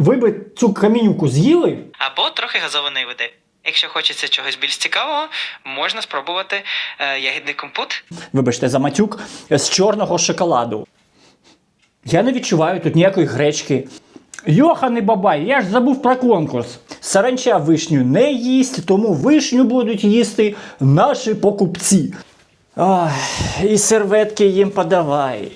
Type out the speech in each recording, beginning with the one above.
Ви би цю камінюку з'їли? Або трохи газованої води. Якщо хочеться чогось більш цікавого, можна спробувати е, ягідний компот. Вибачте, за матюк з чорного шоколаду. Я не відчуваю тут ніякої гречки. Йоханий бабай, я ж забув про конкурс. Саранча вишню не їсть, тому вишню будуть їсти наші покупці. Ой, і серветки їм подавай.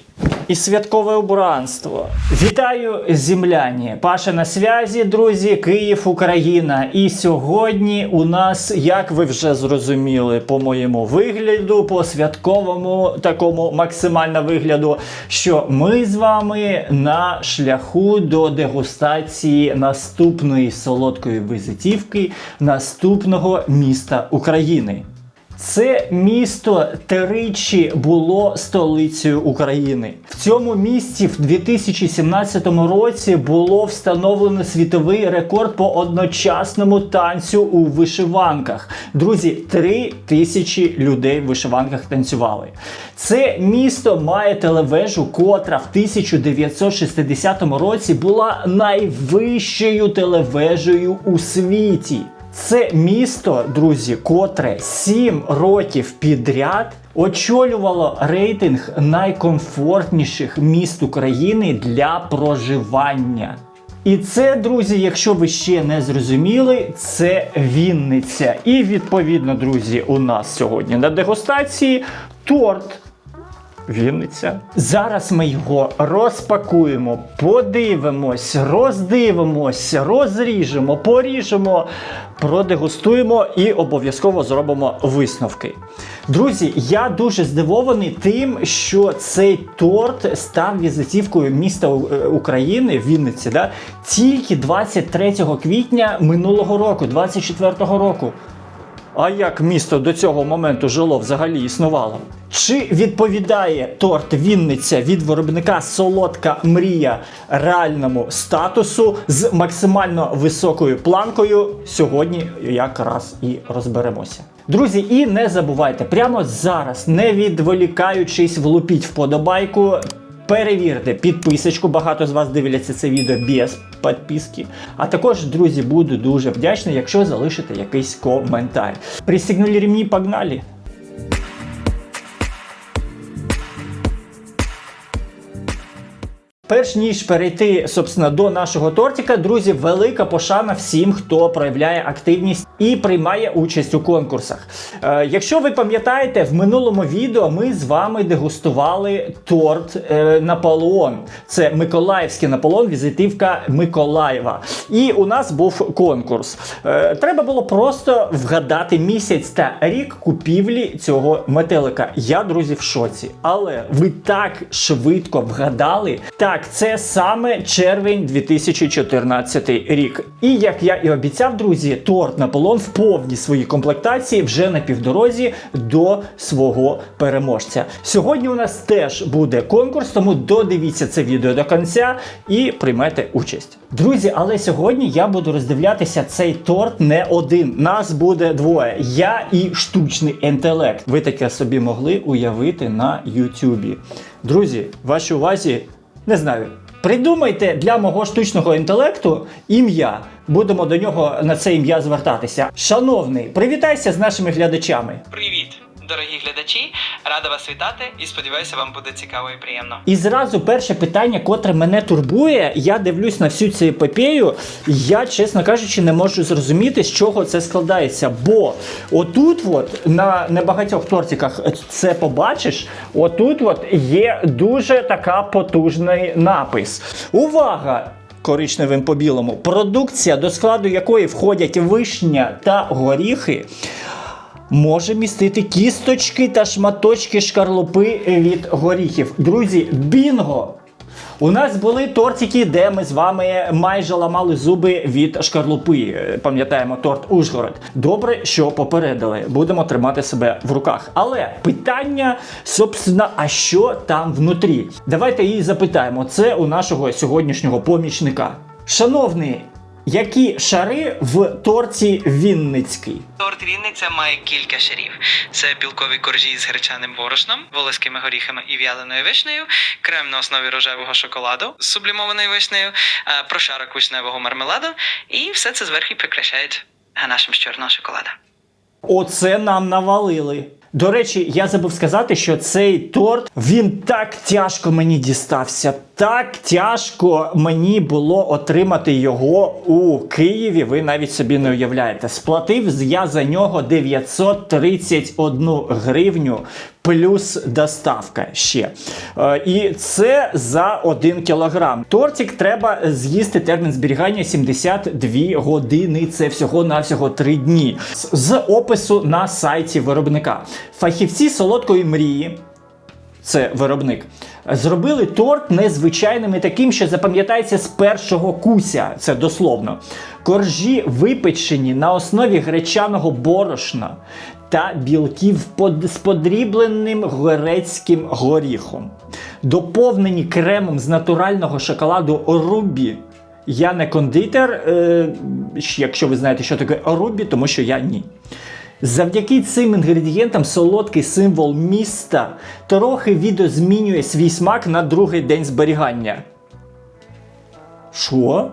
І святкове убранство. Вітаю, земляні! Паша на зв'язі, друзі, Київ, Україна. І сьогодні у нас, як ви вже зрозуміли, по моєму вигляду, по святковому такому максимально вигляду, що ми з вами на шляху до дегустації наступної солодкої визитівки наступного міста України. Це місто тричі було столицею України. В цьому місті в 2017 році було встановлено світовий рекорд по одночасному танцю у вишиванках. Друзі, три тисячі людей в вишиванках танцювали. Це місто має телевежу, котра в 1960 році була найвищою телевежею у світі. Це місто, друзі, котре 7 років підряд очолювало рейтинг найкомфортніших міст України для проживання. І це, друзі, якщо ви ще не зрозуміли, це Вінниця. І відповідно, друзі, у нас сьогодні на дегустації торт. Вінниця. Зараз ми його розпакуємо, подивимось, роздивимось, розріжемо, поріжемо, продегустуємо і обов'язково зробимо висновки. Друзі, я дуже здивований тим, що цей торт став візитівкою міста е, України Вінниці, да, тільки 23 квітня минулого року, 24 року. А як місто до цього моменту жило взагалі існувало? Чи відповідає торт Вінниця від виробника солодка мрія реальному статусу з максимально високою планкою? Сьогодні якраз і розберемося. Друзі, і не забувайте, прямо зараз, не відволікаючись, влупіть вподобайку. Перевірте підписочку, багато з вас дивляться це відео без підписки. А також, друзі, буду дуже вдячний, якщо залишите якийсь коментар. Присягнули ремні, погнали! Перш ніж перейти собственно, до нашого тортика, друзі, велика пошана всім, хто проявляє активність і приймає участь у конкурсах. Е, якщо ви пам'ятаєте, в минулому відео ми з вами дегустували торт е, Наполеон. Це Миколаївський Наполеон, візитивка Миколаєва. І у нас був конкурс. Е, треба було просто вгадати місяць та рік купівлі цього метелика. Я, друзі, в шоці. Але ви так швидко вгадали. Так, це саме червень 2014 рік. І як я і обіцяв, друзі, торт Наполеон в повній своїй комплектації вже на півдорозі до свого переможця. Сьогодні у нас теж буде конкурс, тому додивіться це відео до кінця і приймете участь. Друзі, але сьогодні я буду роздивлятися цей торт не один. Нас буде двоє. Я і штучний інтелект. Ви таке собі могли уявити на Ютубі. Друзі, вашій увазі, не знаю. Придумайте для мого штучного інтелекту ім'я. Будемо до нього на це ім'я звертатися. Шановний, привітайся з нашими глядачами. Привіт, дорогі глядачі! Рада вас вітати і сподіваюся, вам буде цікаво і приємно. І зразу перше питання, котре мене турбує, я дивлюсь на всю цю епопею, я, чесно кажучи, не можу зрозуміти, з чого це складається. Бо отут, от, на небагатьох тортиках це побачиш, отут от є дуже така потужний напис. Увага! Коричневим по білому. Продукція, до складу якої входять вишня та горіхи, може містити кісточки та шматочки шкарлупи від горіхів. Друзі, бінго! У нас були тортики, де ми з вами майже ламали зуби від шкарлупи. Пам'ятаємо торт Ужгород. Добре, що попередили. Будемо тримати себе в руках. Але питання, собственно, а що там внутрі? Давайте її запитаємо. Це у нашого сьогоднішнього помічника. Шановний, Які шари в торті Вінницький? Торт Вінниця має кілька шарів: це білкові коржі з гречаним борошном, волоськими горіхами і в'яленою вишнею, крем на основі рожевого шоколаду з сублімованою вишнею, е, прошарок вишневого мармеладу, і все це зверху прикрашають ганашем з чорного шоколада. Оце нам навалили. До речі, я забув сказати, що цей торт він так тяжко мені дістався. Так тяжко мені було отримати його у Києві. Ви навіть собі не уявляєте. Сплатив я за нього 931 гривню. Плюс доставка ще. Е, і це за 1 кілограм. Тортик треба з'їсти термін зберігання 72 години. Це всього-навсього 3 дні. З- опису на сайті виробника. Фахівці солодкої мрії це виробник. Зробили торт незвичайним і таким, що запам'ятається з першого куся. Це дословно. Коржі випечені на основі гречаного борошна та білків з подрібленим грецьким горіхом, доповнені кремом з натурального шоколаду Рубі. Я не кондитер, е, якщо ви знаєте, що таке Рубі, тому що я ні. Завдяки цим інгредієнтам солодкий символ міста трохи відозмінює свій смак на другий день зберігання. Що?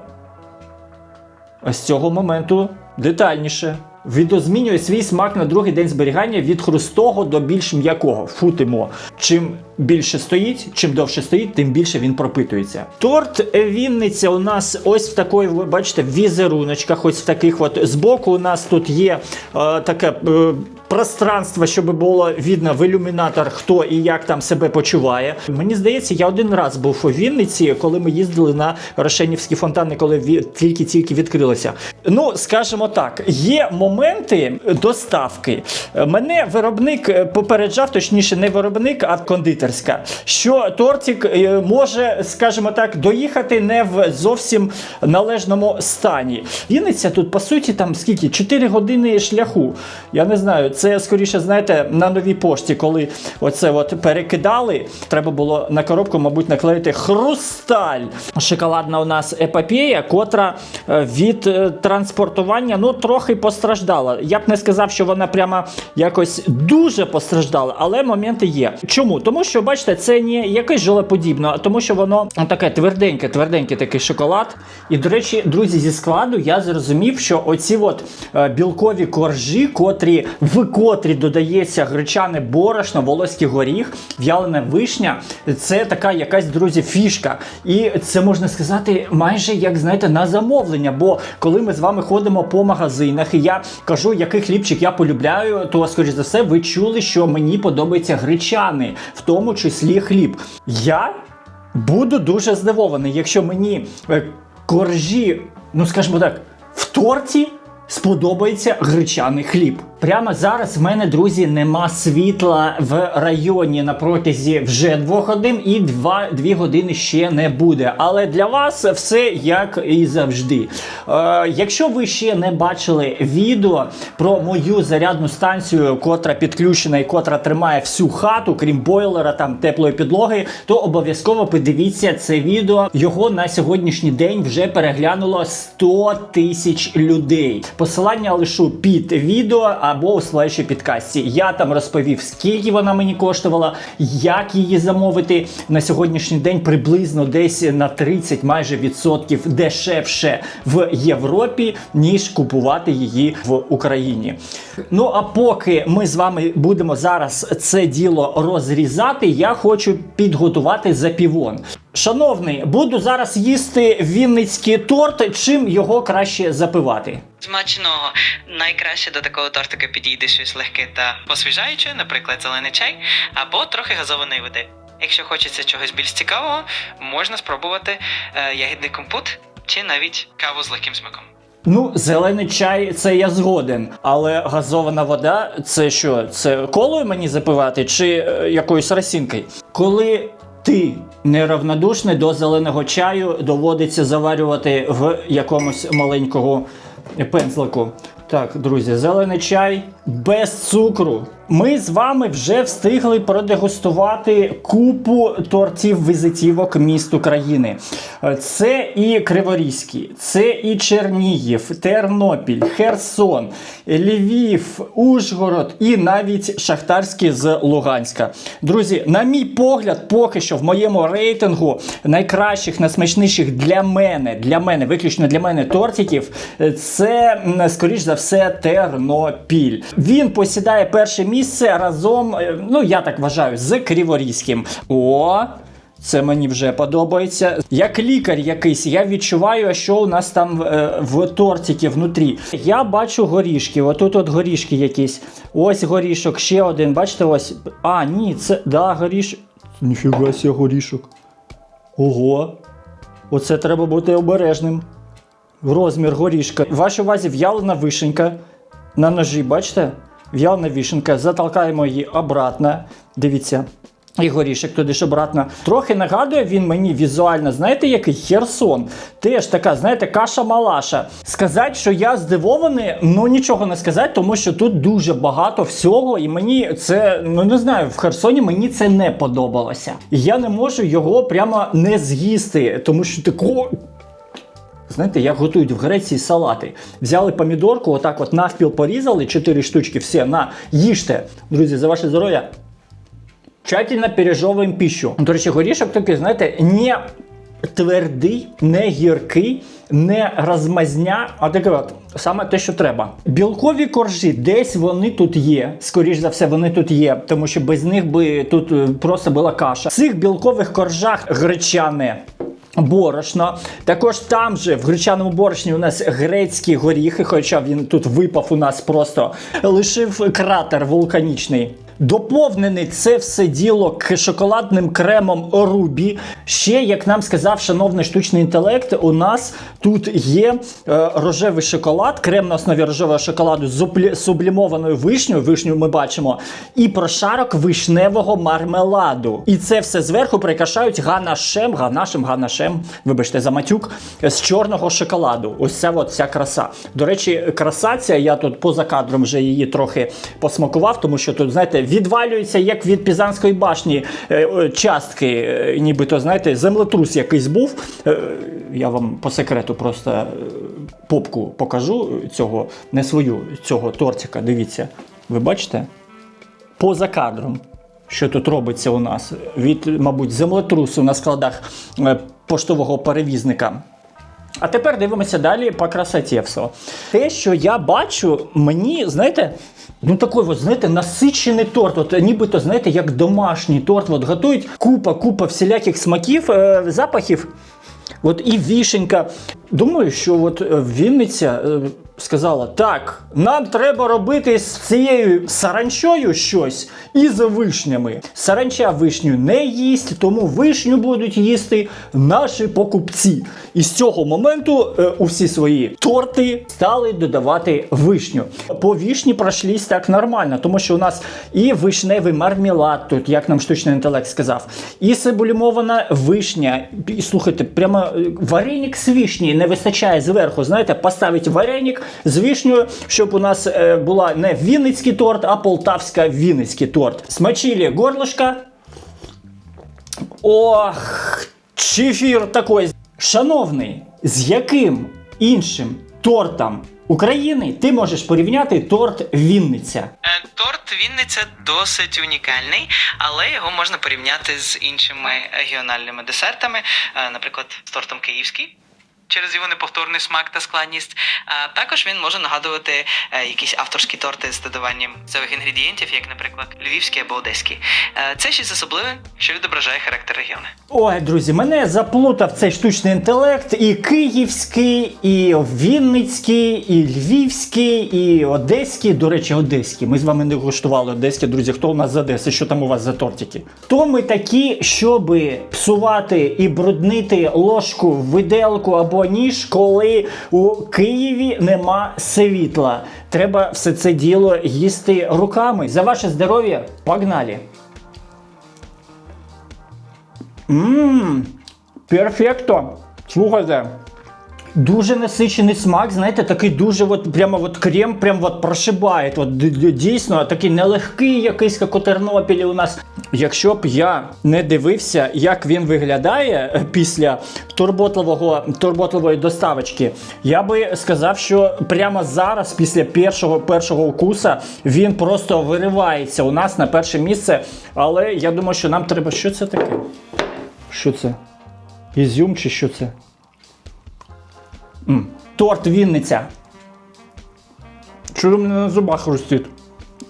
А з цього моменту детальніше. Відозмінює свій смак на другий день зберігання від хрустого до більш м'якого. Футимо. Чим більше стоїть, чим довше стоїть, тим більше він пропитується. Торт Вінниця у нас ось в такої, ви бачите, візеруночках, ось в таких от. Збоку у нас тут є е, таке. Е, Пространство, щоб було видно в ілюмінатор, хто і як там себе почуває. Мені здається, я один раз був у Вінниці, коли ми їздили на Рошенівські фонтани, коли тільки-тільки відкрилися. Ну, скажімо так, є моменти доставки. Мене виробник е, попереджав, точніше, не виробник, а кондитерська, що тортик е, може, скажімо так, доїхати не в зовсім належному стані. Вінниця тут, по суті, там скільки? 4 години шляху. Я не знаю, це скоріше, знаєте, на новій пошті, коли оце от перекидали, треба було на коробку, мабуть, наклеїти хрусталь. Шоколадна у нас епопея, котра е, від е, транспортування ну трохи постраждала. Я б не сказав, що вона прямо якось дуже постраждала, але моменти є. Чому? Тому що, бачите, це не якесь желеподібне, а тому що воно таке тверденьке, тверденький такий шоколад. І, до речі, друзі, зі складу я зрозумів, що оці от е, білкові коржі, котрі в котрі додається гречане борошно, волоський горіх, в'ялена вишня, це така якась, друзі, фішка. І це можна сказати майже як знаєте на замовлення. Бо коли ми з вами ходимо по магазинах, і я кажу, який хлібчик я полюбляю, то скоріш за все, ви чули, що мені подобається гречаний, в тому числі хліб. Я буду дуже здивований, якщо мені е, коржі, ну скажімо так, в торті сподобається гречаний хліб. Прямо зараз в мене, друзі, нема світла в районі на протязі вже двох годин і два, дві години ще не буде. Але для вас все як і завжди. Е, якщо ви ще не бачили відео про мою зарядну станцію, котра підключена і котра тримає всю хату, крім бойлера, там теплої підлоги, то обов'язково подивіться це відео. Його на сьогоднішній день вже переглянуло 100 тисяч людей. Посилання лишу під відео або у слайші підкасті. Я там розповів, скільки вона мені коштувала, як її замовити на сьогоднішній день приблизно десь на 30 майже відсотків дешевше в Європі, ніж купувати її в Україні. Ну а поки ми з вами будемо зараз це діло розрізати, я хочу підготувати запівон. Шановний, буду зараз їсти вінницький торт. Чим його краще запивати? Смачного найкраще до такого тортика підійде щось легке та освіжаюче, наприклад, зелений чай, або трохи газованої води. Якщо хочеться чогось більш цікавого, можна спробувати е, ягідний компот чи навіть каву з легким смаком. Ну, зелений чай це я згоден. Але газована вода це що? Це колою мені запивати чи е, якоюсь росінкою? Коли ти неравнодушний до зеленого чаю, доводиться заварювати в якомусь маленького пензлику. Так, друзі, зелений чай без цукру. Ми з вами вже встигли продегустувати купу тортів візитівок міст України. Це і Криворізький, це і Чернігів, Тернопіль, Херсон, Львів, Ужгород і навіть Шахтарський з Луганська. Друзі, на мій погляд, поки що в моєму рейтингу найкращих, найсмачніших для мене, для мене, виключно для мене тортиків, це скоріш за все Тернопіль. Він посідає перше місце разом, е, ну я так вважаю, з Криворізьким. О! Це мені вже подобається. Як лікар якийсь, я відчуваю, що у нас там е, в тортики внутрі. Я бачу горішки. Отут от горішки якісь. Ось горішок, ще один. Бачите, ось. А, ні, це да, горіш. Ніфіга ся горішок. Ого. Оце треба бути обережним. Розмір горішка. В вашій увазі в'ялена вишенька на ножі, бачите? В'ялена вишенька. Затолкаємо її обратно. Дивіться. І горішок туди ж обратно. Трохи нагадує він мені візуально, знаєте, який Херсон. Теж така, знаєте, каша-малаша. Сказати, що я здивований, ну нічого не сказати, тому що тут дуже багато всього, і мені це, ну не знаю, в Херсоні мені це не подобалося. Я не можу його прямо не з'їсти, тому що такого. Знаєте, як готують в Греції салати. Взяли помідорку, отак от навпіл порізали, 4 штучки, все, на, їжте. Друзі, за ваше здоров'я. Тщательно пережовуємо піщу. До речі, горішок такий, знаєте, не твердий, не гіркий, не розмазня, а такий от, саме те, що треба. Білкові коржі, десь вони тут є. Скоріш за все, вони тут є, тому що без них би тут е, просто була каша. В цих білкових коржах гречане. Борошно. Також там же в гречаному борошні у нас грецькі горіхи, хоча він тут випав у нас просто лишив кратер вулканічний. Доповнений це все діло шоколадним кремом Рубі. Ще, як нам сказав шановний штучний інтелект, у нас тут є е, рожевий шоколад, крем на основі рожевого шоколаду з сублімованою вишнею. Вишню ми бачимо, і прошарок вишневого мармеладу. І це все зверху прикрашають ганашем, ганашем, ганашем, вибачте, за матюк, з чорного шоколаду. Ось ця от вся краса. До речі, краса ця, я тут поза кадром вже її трохи посмакував, тому що тут, знаєте, відвалюється як від Пізанської башні е, частки, е, нібито, знаєте, землетрус якийсь був. Е, Я вам по секрету просто попку покажу цього, не свою, цього тортика. Дивіться. Ви бачите? Поза кадром. Що тут робиться у нас від, мабуть, землетрусу на складах поштового перевізника. А тепер дивимося далі по красоті все. Те, що я бачу, мені, знаєте, ну такий, от, знаєте, насичений торт. От нібито, знаєте, як домашній торт. От готують купа, купа всіляких смаків, е, запахів. От і вішенька. Думаю, що от е, Вінниця е, сказала: так, нам треба робити з цією саранчою щось і з вишнями. Саранча вишню не їсть, тому вишню будуть їсти наші покупці. І з цього моменту е, у всі свої торти стали додавати вишню. По вішні пройшлись так нормально, тому що у нас і вишневий мармелад тут, як нам штучний інтелект сказав, і сибулімована вишня. І слухайте, прямо вареник з вишні не вистачає зверху. Знаєте, поставити вареник з вишнею, щоб у нас е, була не вінницький торт, а полтавська вінницький торт. Смачили горлышко. Ох, чефір такой. Шановний, з яким іншим тортом України ти можеш порівняти торт Вінниця? Е, Торт Вінниця досить унікальний, але його можна порівняти з іншими регіональними десертами, е, наприклад, з тортом київський. Через його неповторний смак та складність. А також він може нагадувати е, якісь авторські торти з додаванням місцевих інгредієнтів, як, наприклад, львівський або одеський. Е, це щось особливе, що відображає характер регіону. Ой, друзі, мене заплутав цей штучний інтелект. І київський, і вінницький, і львівський, і одеський. До речі, одеський. Ми з вами не гуштували одеський, друзі. Хто у нас з Одеси? Що там у вас за тортики? То ми такі, щоби псувати і бруднити ложку виделку або ніж, коли у Києві нема світла. Треба все це діло їсти руками. За ваше здоров'я, погнали! Ммм, перфекто. Слухайте. Дуже насичений смак, знаєте, такий дуже от, прямо от крем прям от прошибає. От, дійсно такий нелегкий якийсь, як у Тернопілі у нас. Якщо б я не дивився, як він виглядає е, після турботливого, турботливої доставочки, я би сказав, що прямо зараз, після першого, першого укуса, він просто виривається у нас на перше місце. Але я думаю, що нам треба. Що це таке? Що це? Ізюм чи що це? М. Торт Вінниця. У мене на зубах хрустить?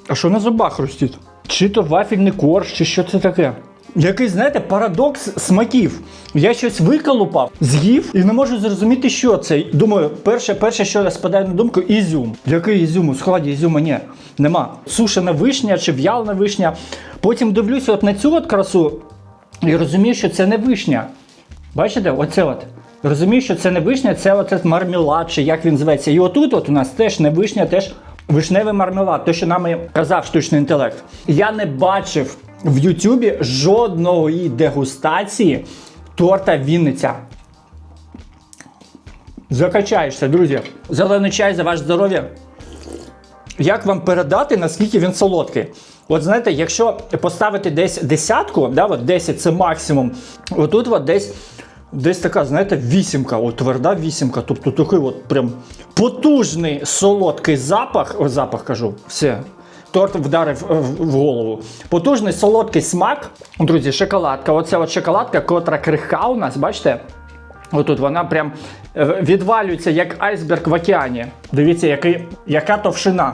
А що на зубах хрустить? Чи то вафельний корж, чи що це таке? Який, знаєте, парадокс смаків. Я щось виколупав, з'їв і не можу зрозуміти, що це. Думаю, перше, перше, що спадає на думку, ізюм. Який ізюм? У складі ізюма ні. Нема. Сушена вишня чи в'ялена вишня. Потім дивлюся от на цю от красу і розумію, що це не вишня. Бачите, оце от. Розумію, що це не вишня, це от мармелад, чи як він зветься. І отут от у нас теж не вишня, теж вишневий мармелад, те, що нам і казав штучний інтелект. Я не бачив в Ютубі жодної дегустації торта Вінниця. Закачаєшся, друзі. Зелений чай за ваше здоров'я. Як вам передати, наскільки він солодкий? От знаєте, якщо поставити десь десятку, да, от 10 це максимум, отут от десь, десь така, знаєте, вісімка, от тверда вісімка. Тобто такий от прям потужний солодкий запах, о, запах кажу, все. Торт вдарив е, в, голову. Потужний солодкий смак. Друзі, шоколадка. Оця от шоколадка, котра крихка у нас, бачите? Отут вона прям е, відвалюється як айсберг в океані. Дивіться, який, яка товщина.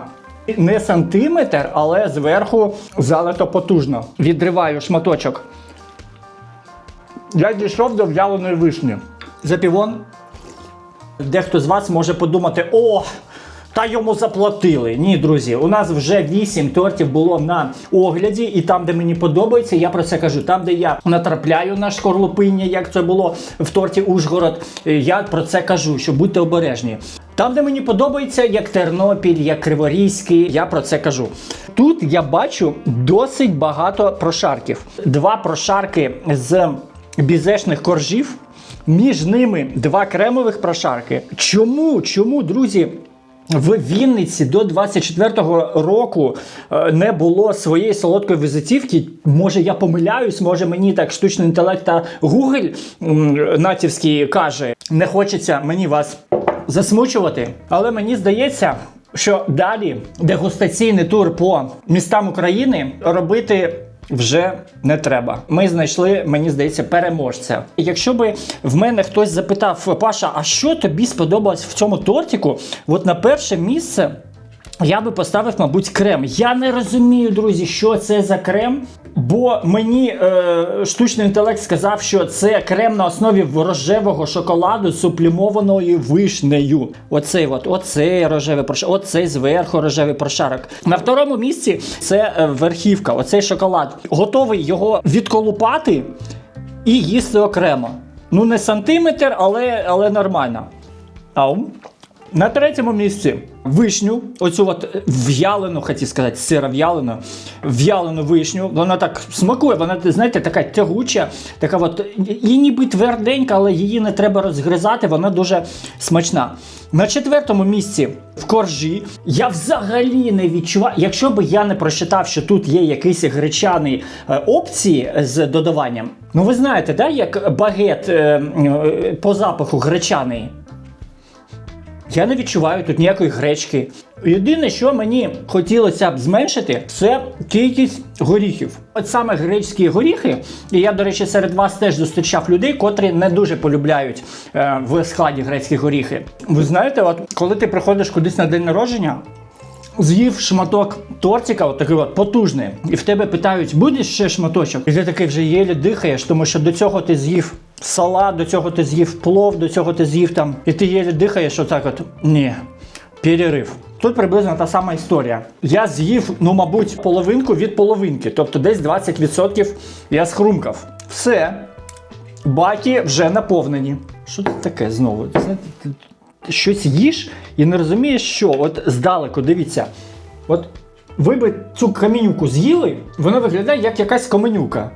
Не сантиметр, але зверху залито потужно. Відриваю шматочок. Я дійшов до в'яленої вишні. Запівон. Дехто з вас може подумати: о, та йому заплатили. Ні, друзі, у нас вже 8 тортів було на огляді, і там, де мені подобається, я про це кажу. Там, де я натрапляю на шкорлупиння, як це було в торті Ужгород, е, я про це кажу, що будьте обережні. Там, де мені подобається, як Тернопіль, як Криворізький, я про це кажу. Тут я бачу досить багато прошарків. Два прошарки з бізешних коржів. Між ними два кремових прошарки. Чому? Чому, друзі? В Вінниці до 24-го року е, не було своєї солодкої візитівки. Може, я помиляюсь, може мені так штучний інтелект та Google натівський каже, не хочеться мені вас засмучувати. Але мені здається, що далі дегустаційний тур по містам України робити вже не треба. Ми знайшли, мені здається, переможця. Якщо би в мене хтось запитав, Паша, а що тобі сподобалось в цьому тортику? От на перше місце. Я би поставив, мабуть, крем. Я не розумію, друзі, що це за крем. Бо мені е, штучний інтелект сказав, що це крем на основі рожевого шоколаду з сублімованою вишнею. Оцей от, оцей рожевий прошарок, оцей зверху рожевий прошарок. На второму місці це е, верхівка, оцей шоколад. Готовий його відколупати і їсти окремо. Ну, не сантиметр, але, але нормально. Ау. На третьому місці вишню, оцю от в'ялену, хотів сказати, сиров'ялену, в'ялену вишню. Вона так смакує, вона, знаєте, така тягуча, така от, і ніби тверденька, але її не треба розгризати, вона дуже смачна. На четвертому місці в коржі я взагалі не відчуваю, якщо би я не прочитав, що тут є якісь гречані е, опції з додаванням. Ну ви знаєте, да, як багет е, е, по запаху гречаний. Я не відчуваю тут ніякої гречки. Єдине, що мені хотілося б зменшити, це кількість горіхів. От саме гречські горіхи, і я, до речі, серед вас теж зустрічав людей, котрі не дуже полюбляють е, в складі грецькі горіхи. Ви знаєте, от коли ти приходиш кудись на день народження, з'їв шматок тортика, от такий от потужний, і в тебе питають, будеш ще шматочок? І ти такий вже єлі дихаєш, тому що до цього ти з'їв салат, до цього ти з'їв плов, до цього ти з'їв там, і ти єлі дихаєш, отак от. Ні. Перерив. Тут приблизно та сама історія. Я з'їв, ну, мабуть, половинку від половинки, тобто десь 20% я схрумкав. Все. Баки вже наповнені. Що це таке знову? Знаєте, щось їш і не розумієш, що. От здалеку, дивіться. От ви би цю каменюку з'їли, вона виглядає як якась каменюка.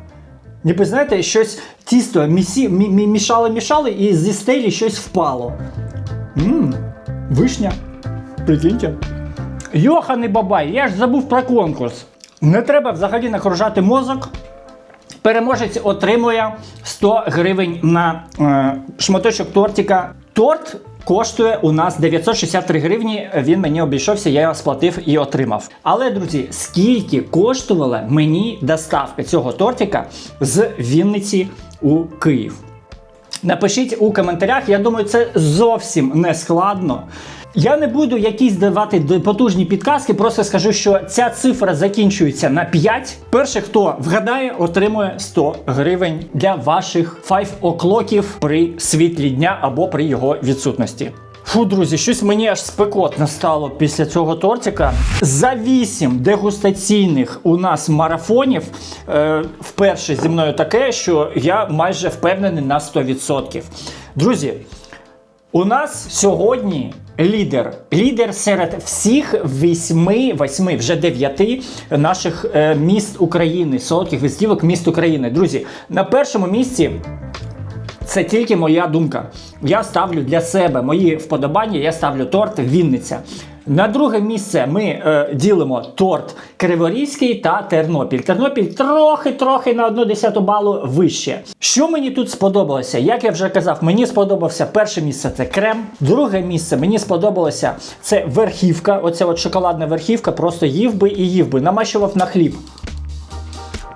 Ніби знаєте, щось тісто місі, мі, мі- мішали, мішали, і зі стелі щось впало. Мм, вишня. Прикиньте. Йоханий бабай, я ж забув про конкурс. Не треба взагалі накружати мозок. Переможець отримує 100 гривень на е, шматочок тортика. Торт коштує у нас 963 гривні. Він мені обійшовся, я його сплатив і отримав. Але, друзі, скільки коштувала мені доставка цього тортика з Вінниці у Київ? Напишіть у коментарях, я думаю, це зовсім не складно. Я не буду якісь давати потужні підказки, просто скажу, що ця цифра закінчується на 5. Перший, хто вгадає, отримує 100 гривень для ваших 5 оклоків при світлі дня або при його відсутності. Фу, друзі, щось мені аж спекотно стало після цього тортика. За 8 дегустаційних у нас марафонів е, вперше зі мною таке, що я майже впевнений на 100%. Друзі, у нас сьогодні лідер. Лідер серед всіх восьми, восьми, вже дев'яти наших е, міст України, солодких вистівок міст України. Друзі, на першому місці. Це тільки моя думка. Я ставлю для себе мої вподобання, я ставлю торт Вінниця. На друге місце ми е, ділимо торт Криворізький та Тернопіль. Тернопіль трохи-трохи на одну десяту балу вище. Що мені тут сподобалося? Як я вже казав, мені сподобався перше місце це крем. Друге місце мені сподобалося це верхівка. Оця от шоколадна верхівка. Просто їв би і їв би, намащував на хліб.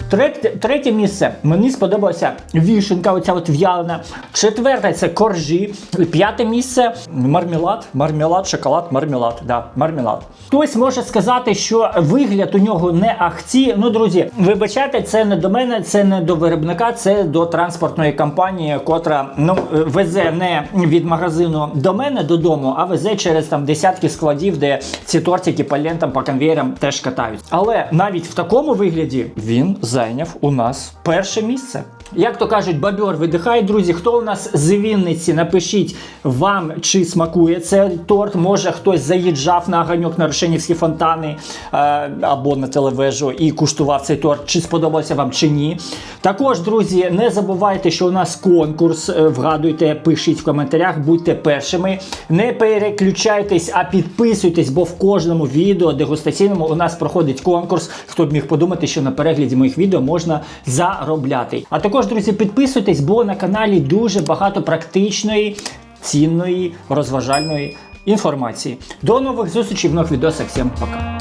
Третє, третє місце мені сподобалася вішенка, оця от в'ялена. Четверте це коржі. П'яте місце мармелад, мармелад, шоколад, мармелад. Да, мармелад. Хтось може сказати, що вигляд у нього не ахті. Ну, друзі, вибачайте, це не до мене, це не до виробника, це до транспортної компанії, котра ну везе не від магазину до мене додому, а везе через там десятки складів, де ці тортики по лентам, по конвейерам теж катають. Але навіть в такому вигляді він зайняв у нас перше місце. Як то кажуть, бабьор видихай, друзі. Хто у нас з Вінниці? Напишіть вам, чи смакує цей торт. Може хтось заїжджав на ганьок на Рошенівські фонтани е, або на телевежу і куштував цей торт, чи сподобався вам чи ні. Також, друзі, не забувайте, що у нас конкурс. Е, Вгадуйте, пишіть в коментарях, будьте першими. Не переключайтесь, а підписуйтесь, бо в кожному відео дегустаційному у нас проходить конкурс. Хто б міг подумати, що на перегляді моїх відео можна заробляти. А також, друзі, підписуйтесь, бо на каналі дуже багато практичної, цінної, розважальної інформації. До нових зустрічей в нових відосах. Всім пока.